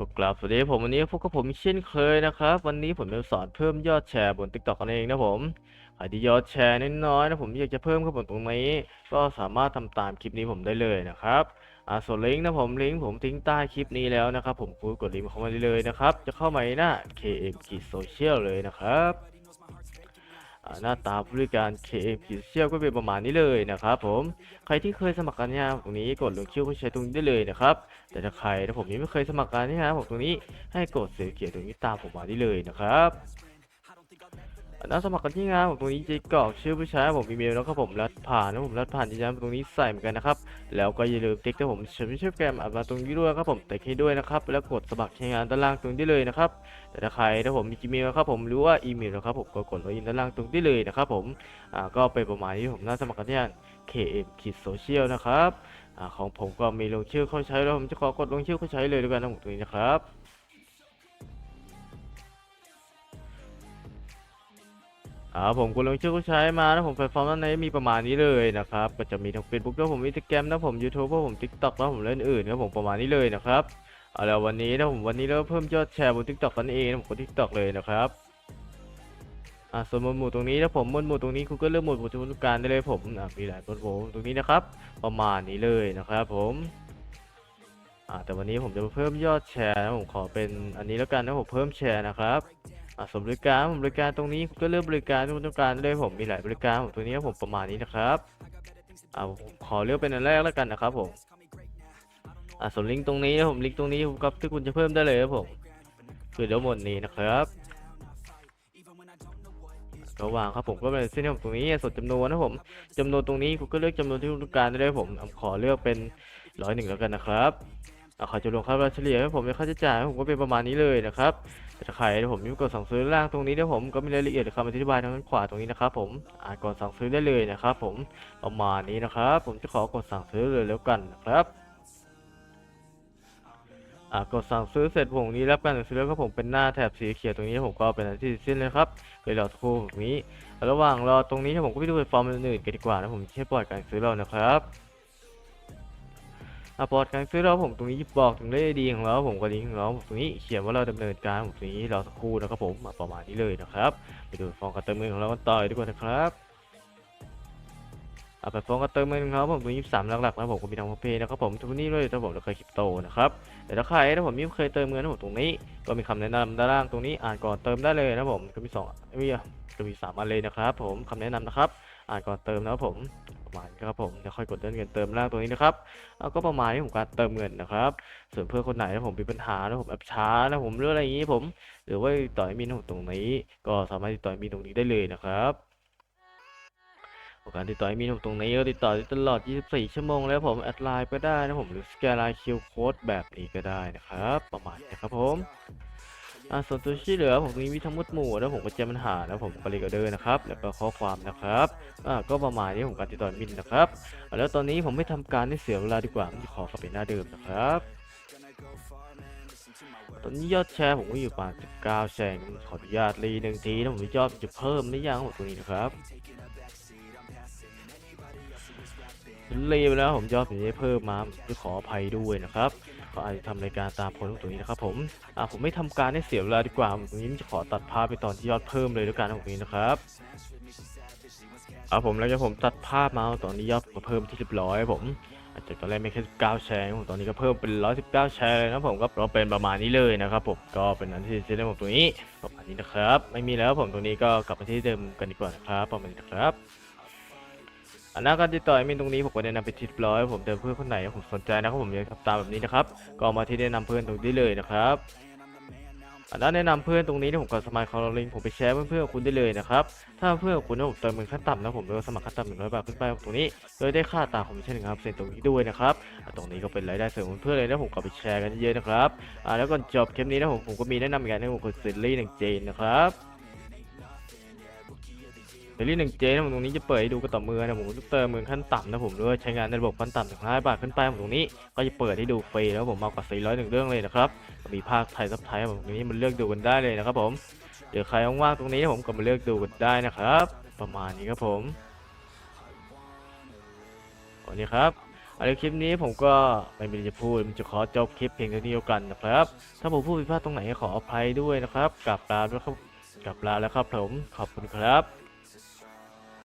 กลับสวัสดีผมวันนี้พบกับผมเช่นเคยนะครับ วันนี้ผมจะสอนเพิ่มยอดแชร์บน TikTok กันเองนะผมใครที่ยอดแชร์น้อยๆนะผมอยากจะเพิ่มขึ้นบนตรงนี้ ก็สามารถทำตามคลิปนี้ผมได้เลยนะครับอ่าส่วนลิงก์นะผมลิงก์ผมทิ้งใต้คลิปนี้แล้วนะครับ ผมคุณกดลิงก์เข้ามาได้เลยนะครับ จะเข้ามาในหน้า KM กีโซเชียลเลยนะครับ หน้าตาบริการ KM กีโซเชียวก็เป็นประมาณนี้เลยนะครับผมใครที่เคยสมัครกันเนี่ยตรงนี้กดลงชื่อผู้ใช้ตรงนี้ได้เลยนะครับแต่ถ้าใครถ้าผมยังไม่เคยสมัครกันนี่นผมตรงนี้ให้กดเสือเขียนตรงนี้ตามผมมาได้เลยนะครับ นนั้นสมัครกันที่งานผมตรงนี้จะกรอกชื่อผู้ใช้ผมอีเมลแล้วก็ผมรัดผ่านนะผมรัดผ่านยืนยันตรงนี้ใส่เหมือนกันนะครับแล้วก็อย่าลืมติ๊กที่ผมเชิญชื่อแกรมอัดมาตรงนี้ด้วยครับผมติ๊กให้ด้วยนะครับแล้วกดสมัครใช้งานด้านล่างตรงนี้ได้เลยนะครับแต่ถ้าใครถ้าผมมีอีเมลครับผมหรือว่าอีเมลนะครับผมก็กดล็อกอินด้านล่างตรงนี้เลยนะครับผมอ่าก็เป็นประมาณนี้ผมน่าสมัครกันที่งาน KM Kid Social นะครับอ่าของผมก็มีลงชื่อเข้าใช้แล้วผมจะขอกดลงชื่อเข้าใช้เลยด้วยกันนะผมตรงนี้นะครับ อ่าผมกดลงชื่อเข้าใช้มาแล้วผมแพลตฟอร์มด้านในมีประมาณนี้เลยนะครับก็จะมีทั้ง Facebook แล้วผมอินสตาแกรมนะผม YouTube แล้วผม TikTok แล้วผมเล่นอื่นครับผมประมาณนี้เลยนะครับเอาแล้ววันนี้นะผมวันนี้เราเพิ่มยอดแชร์บน TikTok กันเองผมกด TikTok เลยนะครับอ่าส่วนหมวดหมู่ตรงนี้นะผมหมวดหมู่ตรงนี้คุณก็เลือกหมวดหมู่ทุกการได้เลยผมอ่ามีหลายหมวดหมู่ตรงนี้นะครับ ประมาณนี้เลยนะครับผมอ่าแต่วันนี้ผมจะเพิ่มยอดแชร์นะผมขอเป็นอันนี้แล้วกันนะผมเพิ่มแชร์นะครับ อ่าส่วนบริการผมบริการตรงนี้ก็เลือกบริการที่คุณต้องการได้เลยผมมีหลายบริการผมตัวนี้ผมประมาณนี้นะครับอ่าผมขอเลือกเป็นอันแรกแล้วกันนะครับผมอ่าส่วนลิงก์ตรงนี้นะผมลิงก์ตรงนี้ครับที่คุณจะเพิ่มได้เลยครับผมคือเดี๋ยวหมดนี้นะครับก็วางครับผมก็เป็นเส้นที่ผมตรงนี้ส่วนจำนวนนะผมจำนวนตรงนี้คุณก็เลือกจำนวนที่คุณต้องการได้เลยผมขอเลือกเป็นร้อยหนึ่งแล้วกันนะครับอ่าขาจะลงค่าเฉลี่ยให้ผมในค่าใช้จ่ายผมก็เป็นประมาณนี้เลยนะครับ แต่ถ้าใครผมมีกดสั่งซื้อล่างตรงนี้เดี๋ยวผมก็มีรายละเอียดหรือคำอธิบายทางด้านขวาตรงนี้นะครับผมอ่านก่อนสั่งซื้อได้เลยนะครับผมประมาณนี้นะครับผมจะขอกดสั่งซื้อเลยแล้วกันนะครับอ่ากดสั่งซื้อเสร็จผมนี้รับการสั่งซื้อแล้วก็ผมเป็นหน้าแถบสีเขียวตรงนี้ผมก็เป็นอันที่สิ้นเลยครับเดี๋ยวรอสักครู่ตรงนี้ ระหว่างรอตรงนี้ผมก็ไปดูแพลตฟอร์มอื่นๆกันดีกว่านะผมแค่ปล่อยการซื้อเรานะครับ อะพอร์ตการซื้อเราผมตรงนี้บอกถึงเลขดีของเราผมก็ลิงก์ของเราผมตรงนี้เขียนว่าเราดำเนินการผมตรงนี้เรอสักครู่นะครับผมประมาณนี้เลยนะครับไปดูฟองการเติมเงินของเรากันต่อดีกว่านะครับอะไปฟองการเติมเงินของเราผมตรงนี้สามหลักๆนะผมก็มีทางพเพย์นะครับผมทุกนี้ด้วยถ้าผมเราเคยคริปโตนะครับแต่ถ้าใครถ้าผมยังเคยเติมเงินนะผมตรงนี้ก็มีคำแนะนำด้านล่างตรงนี้อ่านก่อนเติมได้เลยนะผมก็มีสองไม่มีอะก็มีสามอันเลยนะครับผมคำแนะนำนะครับ อ่านก่อนเติมนะครับผม ประมาณครับผมเดี๋ยวค่อยกดเลื่อนเงินเติมล่างตรงนี้นะครับแล้วก็ประมาณนี้ของการเติมเงินนะครับ ส่วนเพื่อนคนไหนถ้าผมมีปัญหาแล้วผมแอปช้าแล้วผมเรื่องอะไรอย่างนี้ผม หรือว่าติดต่อแอมินผมตรงนี้ ก็สามารถติดต่อแอมินตรงนี้ได้เลยนะครับการติดต่อแอมินผมตรงนี้ก็ติดต่อตลอด 24 ชั่วโมงแล้วผมแอดไลน์ก็ได้นะผมหรือสแกนไลน์คิวโค้ดแบบนี้ก็ได้นะครับ ประมาณนี้ครับผม อ่าส่วนตัวที่เหลือผมนี้มีทั้งหมดหมู่แล้วผมก็แจ้งปัญหาแล้วผมก็เลยก็เดินนะครับ แล้วก็ข้อความนะครับอ่าก็ประมาณนี้ผมการติดต่อมินนะครับ แล้วตอนนี้ผมไม่ทำการให้เสียเวลาดีกว่าผมจะขอกลับไปหน้าเดิมนะครับ ตอนนี้ยอดแชร์ผมก็อยู่ประมาณ19แชร์ขออนุญาตรีหนึ่งทีนะผมยอดจะเพิ่มหรือยังผมตรงนี้นะครับรีไปแล้วผมยอดผมจะเพิ่มมาผมจะขออภัยด้วยนะครับ ก็อาจจะทำรายการตามผลของตรงนี้นะครับผมอะผมไม่ทำการให้เสียเวลาดีกว่าตรงนี้จะขอตัดภาพไปตอนที่ยอดเพิ่มเลยด้วยกันตรงนี้นะครับครับผมแล้วจะผมตัดภาพมาตอนนี้ยอดก็เพิ่มที่เรียบร้อยผมอาจจะตอนแรกไม่แค่19แชร์ผมตอนนี้ก็เพิ่มเป็น119แชร์เลยนะผมก็ก็เป็นประมาณนี้เลยนะครับผมก็เป็นอันที่เซ็นผมตรงนี้ประมาณนี้นะครับ ไม่มีแล้วผมตรงนี้ก็กลับมาที่เดิมกันดีกว่านะครับประมาณนี้นะครับ อันนั้นการติดต่อมินตรงนี้ผมก็แนะนำไปที่เรียบร้อยผมเดินเพื่อนคนไหนผมสนใจนะครับผมอยากทำตามแบบนี้นะครับก็มาที่แนะนำเพื่อนตรงนี้เลยนะครับอันนั้นแนะนำเพื่อนตรงนี้ที่ผมก็สมัครคอร์ลิงผมไปแชร์เพื่อนๆคุณได้เลยนะครับถ้าเพื่อนของคุณนะผมเติมเงินขั้นต่ำนะผมโดยสมัครขั้นต่ำหนึ่งร้อยบาทขึ้นไปตรงนี้โดยได้ค่าตามคอมมิชชั่นครับเซ็นตรงนี้ด้วยนะครับตรงนี้ก็เป็นรายได้เสริมของเพื่อนเลยนะผมก็ไปแชร์กันเยอะนะครับอ่าแล้วก่อนจบคลิปนี้นะผมผมก็มีแนะนำอีกอย่างหนึงผมคือซีรีส์หนึ่งเจนนะครับ ซีรีส์หนึ่งเจนะผมตรงนี้จะเปิดให้ดูกันต่อมือนะผมเติมเงินขั้นต่ำนะผมด้วยใช้งานในระบบขั้นต่ำถึงห้าบาทขึ้นไปผมตรงนี้ก็จะเปิดให้ดูฟรีแล้วผมมากกว่า 400หนึ่งเรื่องเลยนะครับมีภาคไทยซับไทยผมตรงนี้มันเลือกดูกันได้เลยนะครับผมเดี๋ยวใครว่างๆตรงนี้ผมก็มาเลือกดูกันได้นะครับ ประมาณนี้ครับผมวันนี้ครับอาในคลิปนี้ผมก็ไม่มีจะพูดมันจะขอจบคลิปเพียงเท่านี้แล้วกันนะครับ ถ้าผมพูดผิดพลาดตรงไหนขออภัยด้วยนะครับกลับลาด้วครับกลับลาแล้วครับผมขอบคุณครับ